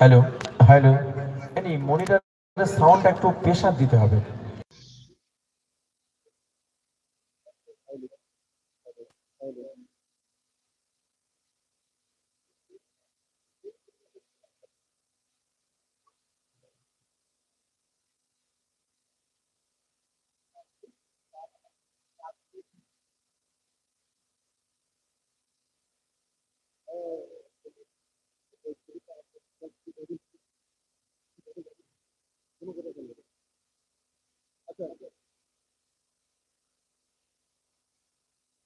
Hello hello এই sound একটু pressure দিতে হবে।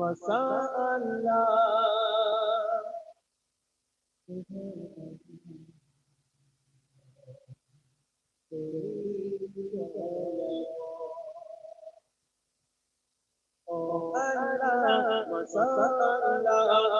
মাসা আল্লাহ ও আল্লাহ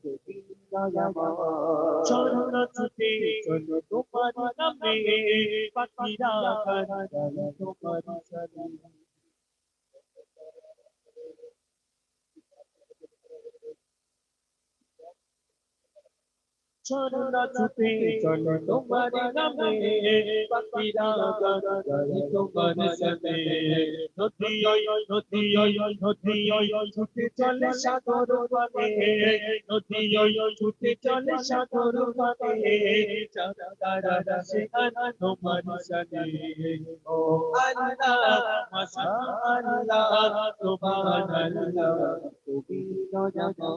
সুবহানাল্লাহ চন্ন ছুটে চলো তোমার নামে পাখিরা গান তোমার চরণা ছুটে চলো তোমার নামে। পাখিরা গান গায় তোমার সাথে। নদী ওই নদী ওই নদী ওই ছুটে চলে সাগর পানে নদী ওই ছুটে চলে সাগর পানে চাঁদারা দাসে তোমার সাথে। ও আল্লাহ মাশা আল্লাহ। সুবহানাল্লাহ তুমি নজমা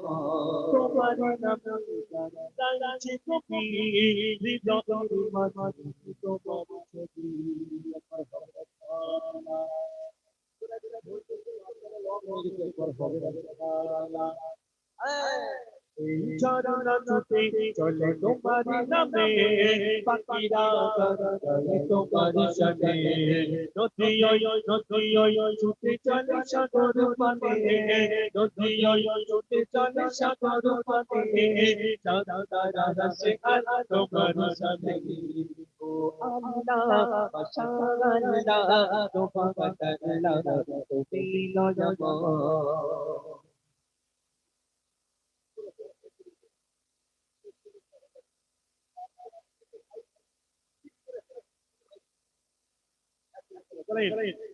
চরণ ছুটে চলে তোমার নামে। পাখিরা গায় তোমার সাথে। নদী নদী ছুটে চলে সাগর পানে নদী ছুটে চলে সাগর পানে চাঁদা তারা দাসে তোমার সাথে। ও আল্লাহ আল্লাহ তোমার নামে তুমি হৃদয়ের करें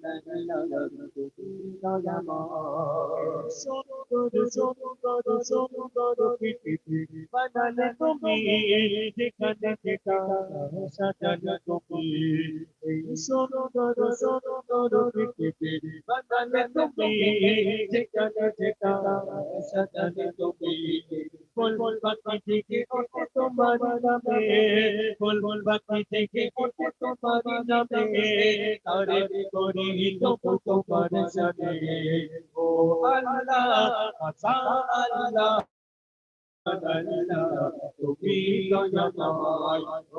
নামে গান গাইছে তুমি হৃদয়ের মাঝে তোমার ছবি তোমার হুকুমে ওঠে দিবস রবি তোমার হুকুমে ওঠে দিবস রবি তারে করি তো বসে সখী ও আল্লাহ আচ্ছা আল্লাহ সুন্দর সুন্দর সুন্দর পৃথিবী বানালে তুমি যেখানে যেটা সাজালে তুমি এই সুন্দর সুন্দর পৃথিবী বানালে তুমি যেখানে যেটা সাজালে তুমি বল বল বাকি থেকে ওঠে তোমার নামে বল বল বাকি থেকে ওঠে তোমার নামে তারে করি তো তোমার সাথে ও আল্লাহ আসা আল্লাহ তুমি আল্লাহ আল্লাহ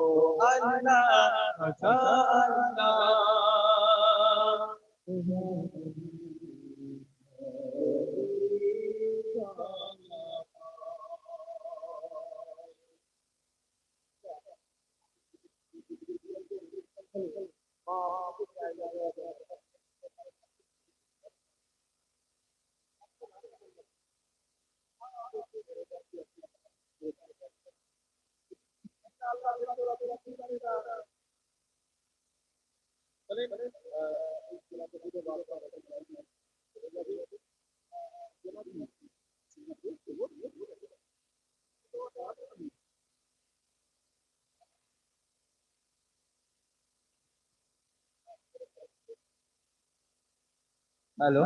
হ্যালো।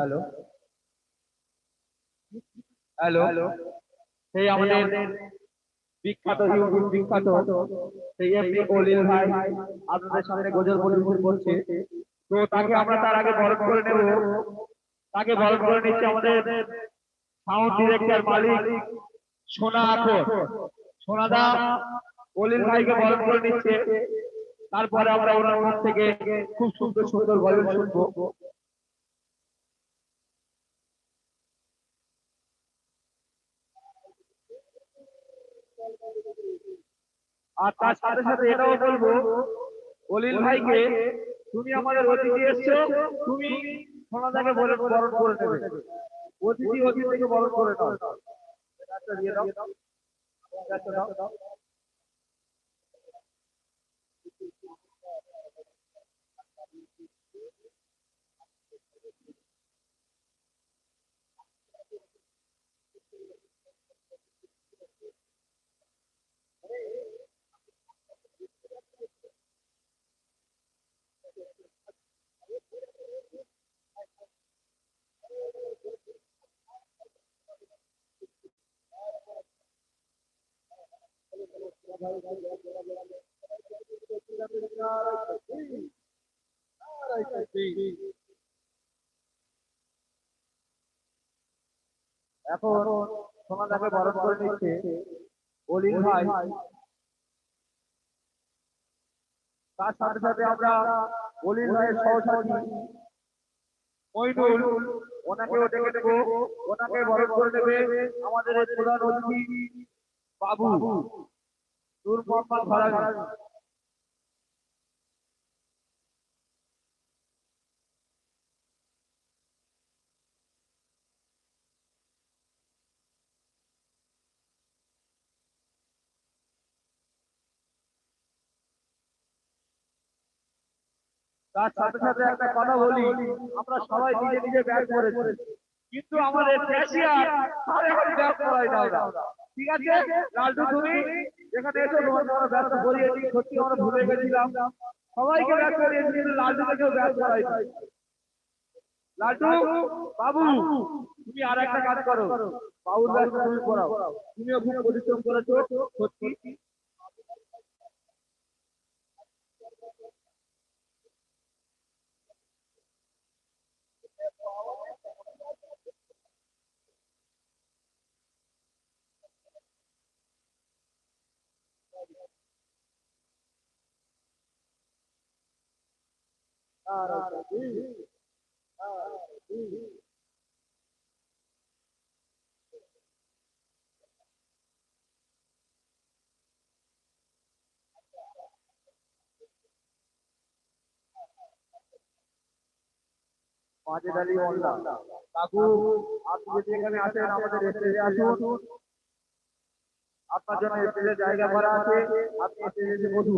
হ্যালো। হ্যালো। সেই আমাদের বিখ্যাত ইউটিউব বিখ্যাত সেই ভাই আপনাদের সামনে গজল পরিবেশন করছে। তো তাকে আমরা তার আগে বরণ করে নেব। তাকে বরণ করে নিচ্ছে আমাদের সাউন্ড ডিরেক্টর মালিক সোনা আখর। সোনাদা ভাইকে বরণ করে নিচ্ছে। তারপরে আমরা ওনার মুখ থেকে খুব সুন্দর সুন্দর গজল শুনব। আর তার সাথে সাথে এটাও বলব অলিল ভাইকে তুমি আমাদের অতিথি এসছো তুমি সোনাদাকে বলে বরণ করে নেবে অতিথি অতিথিকে বরণ করে দাও। একটা দিয়ে দাও। এখন সোনাদাকে বরণ করে নিচ্ছে অলিল ভাই। তার সাথে সাথে আমরা অলিল ভাইয়ের সহসাথী মইনুল ওনাকেও ডেকে নেব, ওনাকে বরণ করে নেবে আমাদের প্রধান অতিথি বাবু নূর মোহাম্মদ ফারাবি তার সাথে সাথে একটা কথা বলি, আমরা সবাই নিজে নিজে ব্যাগ করেছি কিন্তু আমাদের ক্যাশিয়ার ব্যাগ করাই না ঠিক আছে? লালটু তুমি, যেখানে এসো, তোমার আমরা ব্যাগ করিয়েছি, সত্যি আমরা ভুলে গেছিলাম। সবাইকে ব্যাগ করিয়েছি কিন্তু লালটুকে কেউ ব্যাগ করাই লালটু, বাবু, তুমি আর একটা কাজ করো। বাবুর ব্যাগ তুমি করাও তুমিও খুব পরিশ্রম করেছ, সত্যি। Arabia, Arabia. মাজেদ আলী মোল্লা কাকু, আপনি যদি এখানে আসেন, আমাদের স্টেজে আসুন। আপনার জন্য স্টেজে জায়গা করা আছে। আপনি স্টেজে বসুন।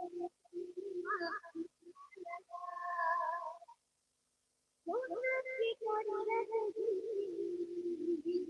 Thank you.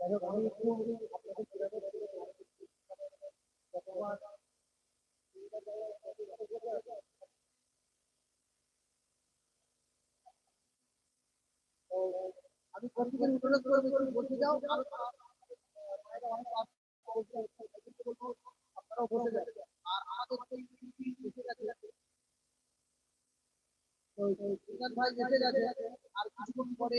আমি প্রত্যেকের অনুরোধ করব একটু বসে যাও আপনারাও যান আর আমাদের ভাই এসে গেছে আর কিছুক্ষণ পরে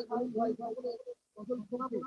ভাই আলিম ভাই সকলে গজল শোনাবে